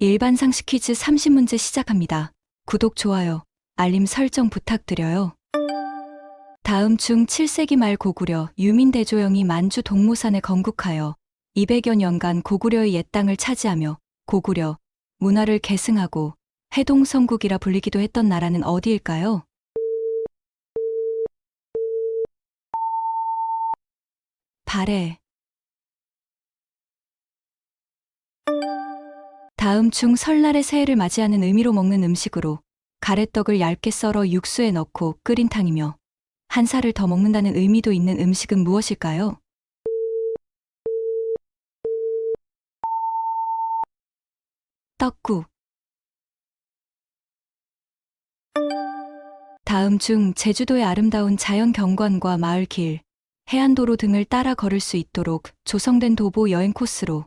일반 상식 퀴즈 30문제 시작합니다. 구독, 좋아요, 알림 설정 부탁드려요. 다음 중 7세기 말 고구려 유민 대조영이 만주 동모산에 건국하여 200여 년간 고구려의 옛 땅을 차지하며 고구려 문화를 계승하고 해동성국이라 불리기도 했던 나라는 어디일까요? 발해 다음 중 설날의 새해를 맞이하는 의미로 먹는 음식으로 가래떡을 얇게 썰어 육수에 넣고 끓인 탕이며 한 살을 더 먹는다는 의미도 있는 음식은 무엇일까요? 떡국 다음 중 제주도의 아름다운 자연 경관과 마을 길, 해안도로 등을 따라 걸을 수 있도록 조성된 도보 여행 코스로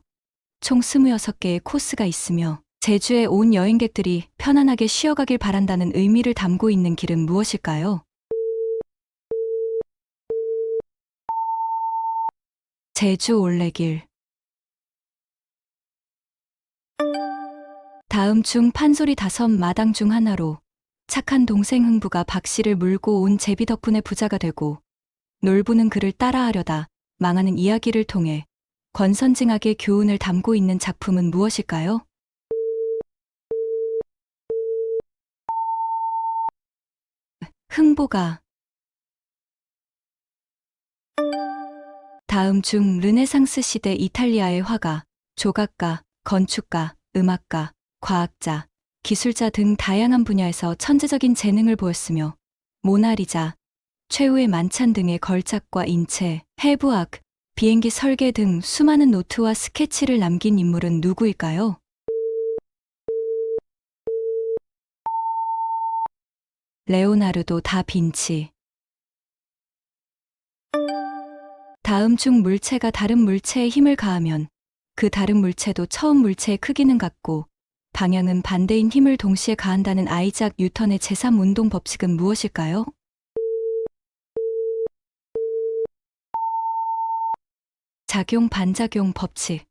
총 26개의 코스가 있으며 제주에 온 여행객들이 편안하게 쉬어가길 바란다는 의미를 담고 있는 길은 무엇일까요? 제주 올레길 다음 중 판소리 다섯 마당 중 하나로 착한 동생 흥부가 박 씨를 물고 온 제비 덕분에 부자가 되고 놀부는 그를 따라하려다 망하는 이야기를 통해 권선징악의 교훈을 담고 있는 작품은 무엇일까요? 흥보가 다음 중 르네상스 시대 이탈리아의 화가, 조각가, 건축가, 음악가, 과학자, 기술자 등 다양한 분야에서 천재적인 재능을 보였으며 모나리자, 최후의 만찬 등의 걸작과 인체, 해부학, 비행기 설계 등 수많은 노트와 스케치를 남긴 인물은 누구일까요? 레오나르도 다 빈치 다음 중 물체가 다른 물체에 힘을 가하면 그 다른 물체도 처음 물체의 크기는 같고 방향은 반대인 힘을 동시에 가한다는 아이작 뉴턴의 제3운동 법칙은 무엇일까요? 작용 반작용 법칙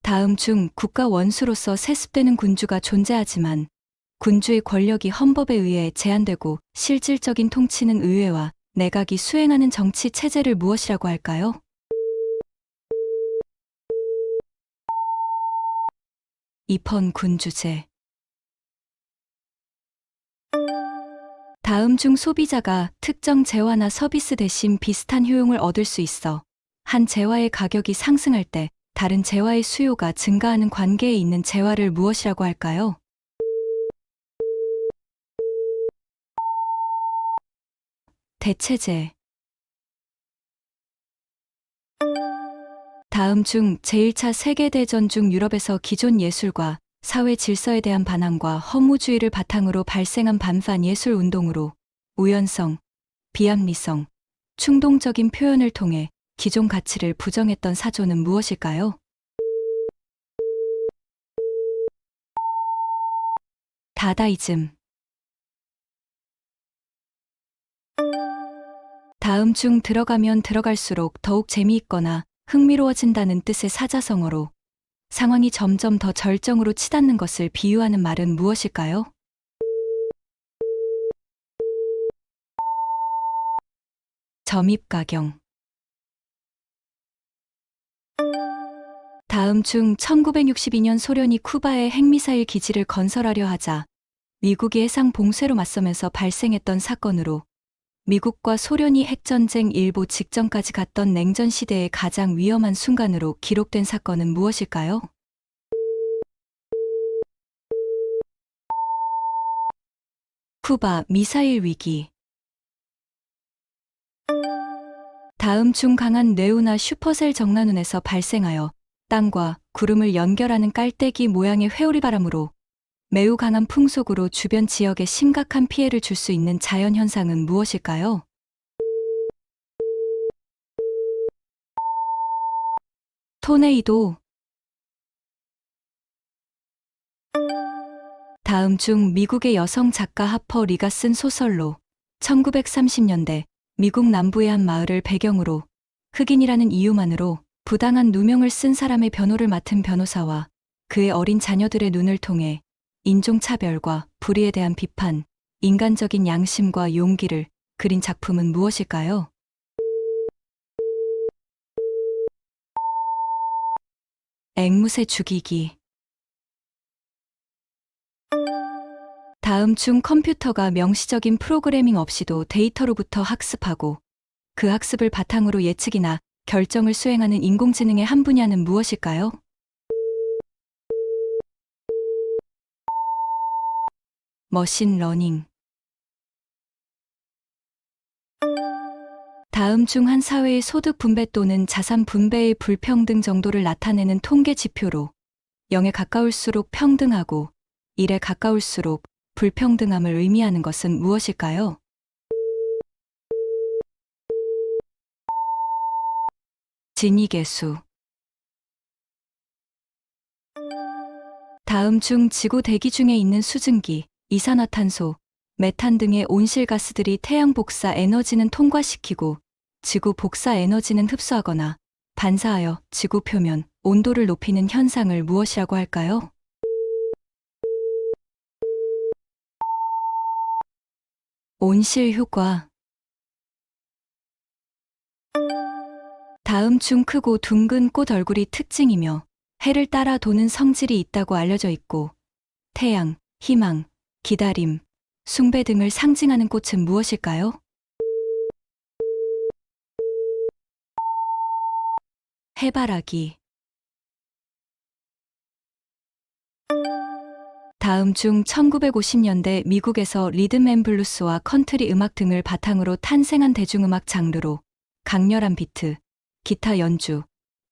다음 중 국가 원수로서 세습되는 군주가 존재하지만 군주의 권력이 헌법에 의해 제한되고 실질적인 통치는 의회와 내각이 수행하는 정치 체제를 무엇이라고 할까요? 입헌 군주제 다음 중 소비자가 특정 재화나 서비스 대신 비슷한 효용을 얻을 수 있어 한 재화의 가격이 상승할 때 다른 재화의 수요가 증가하는 관계에 있는 재화를 무엇이라고 할까요? 대체제 다음 중 제1차 세계대전 중 유럽에서 기존 예술과 사회 질서에 대한 반항과 허무주의를 바탕으로 발생한 반반 예술 운동으로 우연성, 비합리성, 충동적인 표현을 통해 기존 가치를 부정했던 사조는 무엇일까요? 다다이즘 다음 중 들어가면 들어갈수록 더욱 재미있거나 흥미로워진다는 뜻의 사자성어로 상황이 점점 더 절정으로 치닫는 것을 비유하는 말은 무엇일까요? 점입가경 다음 중 1962년 소련이 쿠바에 핵미사일 기지를 건설하려 하자 미국이 해상 봉쇄로 맞서면서 발생했던 사건으로 미국과 소련이 핵전쟁 일보 직전까지 갔던 냉전 시대의 가장 위험한 순간으로 기록된 사건은 무엇일까요? 쿠바 미사일 위기 다음 중 강한 뇌우나 슈퍼셀 정난운에서 발생하여 땅과 구름을 연결하는 깔때기 모양의 회오리 바람으로 매우 강한 풍속으로 주변 지역에 심각한 피해를 줄 수 있는 자연 현상은 무엇일까요? 토네이도 다음 중 미국의 여성 작가 하퍼 리가 쓴 소설로 1930년대 미국 남부의 한 마을을 배경으로 흑인이라는 이유만으로 부당한 누명을 쓴 사람의 변호를 맡은 변호사와 그의 어린 자녀들의 눈을 통해 인종차별과 불의에 대한 비판, 인간적인 양심과 용기를 그린 작품은 무엇일까요? 앵무새 죽이기 다음 중 컴퓨터가 명시적인 프로그래밍 없이도 데이터로부터 학습하고 그 학습을 바탕으로 예측이나 결정을 수행하는 인공지능의 한 분야는 무엇일까요? 머신 러닝. 다음 중 한 사회의 소득 분배 또는 자산 분배의 불평등 정도를 나타내는 통계 지표로 0에 가까울수록 평등하고 1에 가까울수록 불평등함을 의미하는 것은 무엇일까요? 진위계수. 다음 중 지구 대기 중에 있는 수증기, 이산화탄소, 메탄 등의 온실가스들이 태양 복사 에너지는 통과시키고 지구 복사 에너지는 흡수하거나 반사하여 지구 표면 온도를 높이는 현상을 무엇이라고 할까요? 온실 효과 다음 중 크고 둥근 꽃 얼굴이 특징이며 해를 따라 도는 성질이 있다고 알려져 있고 태양, 희망, 기다림, 숭배 등을 상징하는 꽃은 무엇일까요? 해바라기 다음 중 1950년대 미국에서 리듬 앤 블루스와 컨트리 음악 등을 바탕으로 탄생한 대중음악 장르로 강렬한 비트, 기타 연주,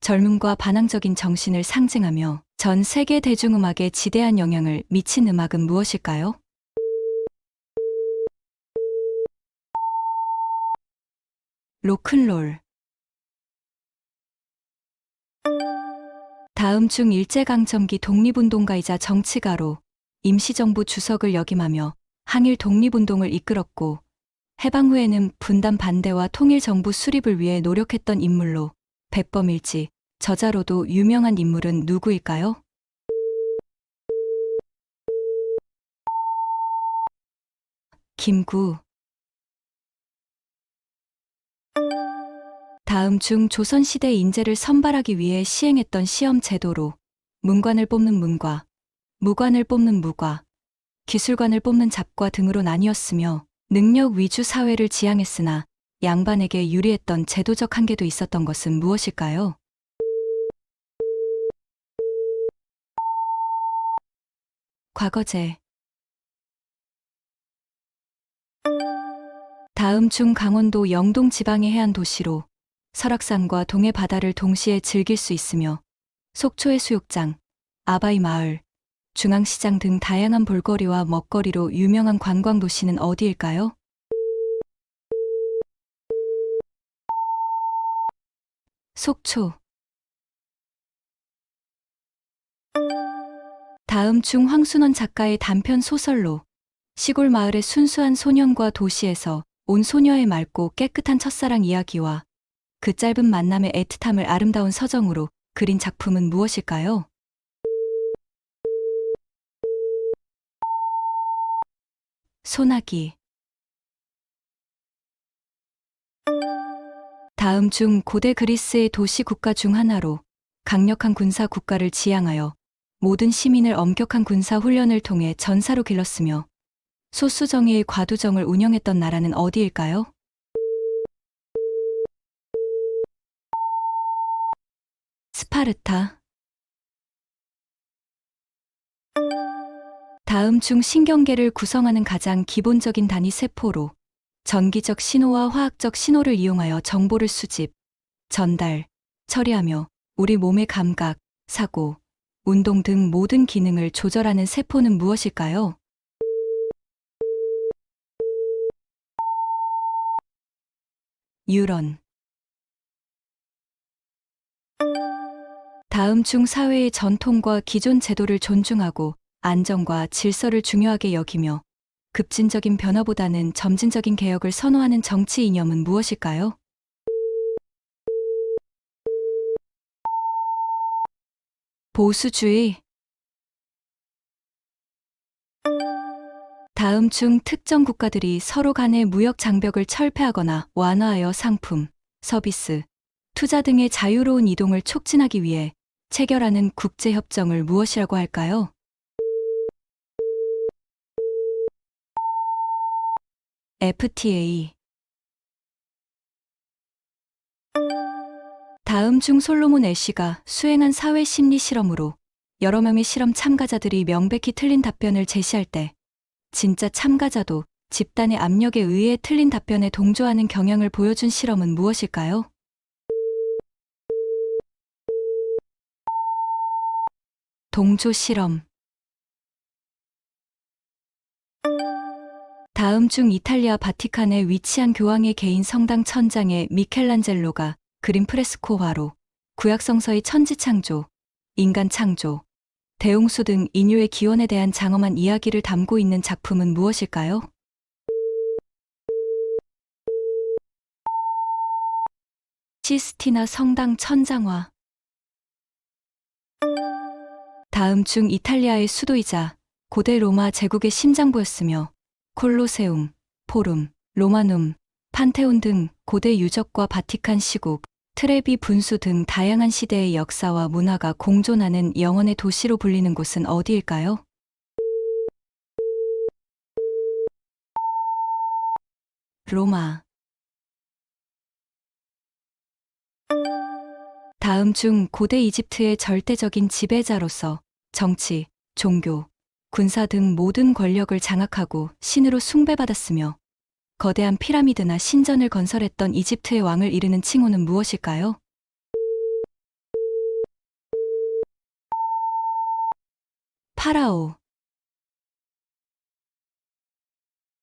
젊음과 반항적인 정신을 상징하며 전 세계 대중음악에 지대한 영향을 미친 음악은 무엇일까요? 로큰롤 다음 중 일제강점기 독립운동가이자 정치가로 임시정부 주석을 역임하며 항일 독립운동을 이끌었고 해방 후에는 분단 반대와 통일정부 수립을 위해 노력했던 인물로 백범일지 저자로도 유명한 인물은 누구일까요? 김구 다음 중 조선시대 인재를 선발하기 위해 시행했던 시험 제도로 문관을 뽑는 문과, 무관을 뽑는 무과, 기술관을 뽑는 잡과 등으로 나뉘었으며 능력 위주 사회를 지향했으나 양반에게 유리했던 제도적 한계도 있었던 것은 무엇일까요? 과거제 다음 중 강원도 영동 지방의 해안 도시로 설악산과 동해 바다를 동시에 즐길 수 있으며 속초의 수욕장, 아바이 마을, 중앙시장 등 다양한 볼거리와 먹거리로 유명한 관광 도시는 어디일까요? 속초 다음 중 황순원 작가의 단편 소설로 시골 마을의 순수한 소년과 도시에서 온 소녀의 맑고 깨끗한 첫사랑 이야기와 그 짧은 만남의 애틋함을 아름다운 서정으로 그린 작품은 무엇일까요? 소나기 다음 중 고대 그리스의 도시 국가 중 하나로 강력한 군사 국가를 지향하여 모든 시민을 엄격한 군사 훈련을 통해 전사로 길렀으며 소수정예의 과두정을 운영했던 나라는 어디일까요? 스 파르타 다음 중 신경계를 구성하는 가장 기본적인 단위 세포로 전기적 신호와 화학적 신호를 이용하여 정보를 수집, 전달, 처리하며 우리 몸의 감각, 사고, 운동 등 모든 기능을 조절하는 세포는 무엇일까요? 뉴런 다음 중 사회의 전통과 기존 제도를 존중하고 안정과 질서를 중요하게 여기며 급진적인 변화보다는 점진적인 개혁을 선호하는 정치 이념은 무엇일까요? 보수주의. 다음 중 특정 국가들이 서로 간의 무역 장벽을 철폐하거나 완화하여 상품, 서비스, 투자 등의 자유로운 이동을 촉진하기 위해 체결하는 국제협정을 무엇이라고 할까요? FTA 다음 중 솔로몬 애쉬가 수행한 사회 심리 실험으로 여러 명의 실험 참가자들이 명백히 틀린 답변을 제시할 때 진짜 참가자도 집단의 압력에 의해 틀린 답변에 동조하는 경향을 보여준 실험은 무엇일까요? 동조 실험 다음 중 이탈리아 바티칸에 위치한 교황의 개인 성당 천장에 미켈란젤로가 그린 프레스코화로 구약성서의 천지창조, 인간창조, 대홍수 등 인류의 기원에 대한 장엄한 이야기를 담고 있는 작품은 무엇일까요? 시스티나 성당 천장화 다음 중 이탈리아의 수도이자 고대 로마 제국의 심장부였으며 콜로세움, 포rum, 로마눔, 판테온 등 고대 유적과 바티칸 시국, 트레비 분수 등 다양한 시대의 역사와 문화가 공존하는 영원의 도시로 불리는 곳은 어디일까요? 로마 다음 중 고대 이집트의 절대적인 지배자로서 정치, 종교, 군사 등 모든 권력을 장악하고 신으로 숭배받았으며 거대한 피라미드나 신전을 건설했던 이집트의 왕을 이르는 칭호는 무엇일까요? 파라오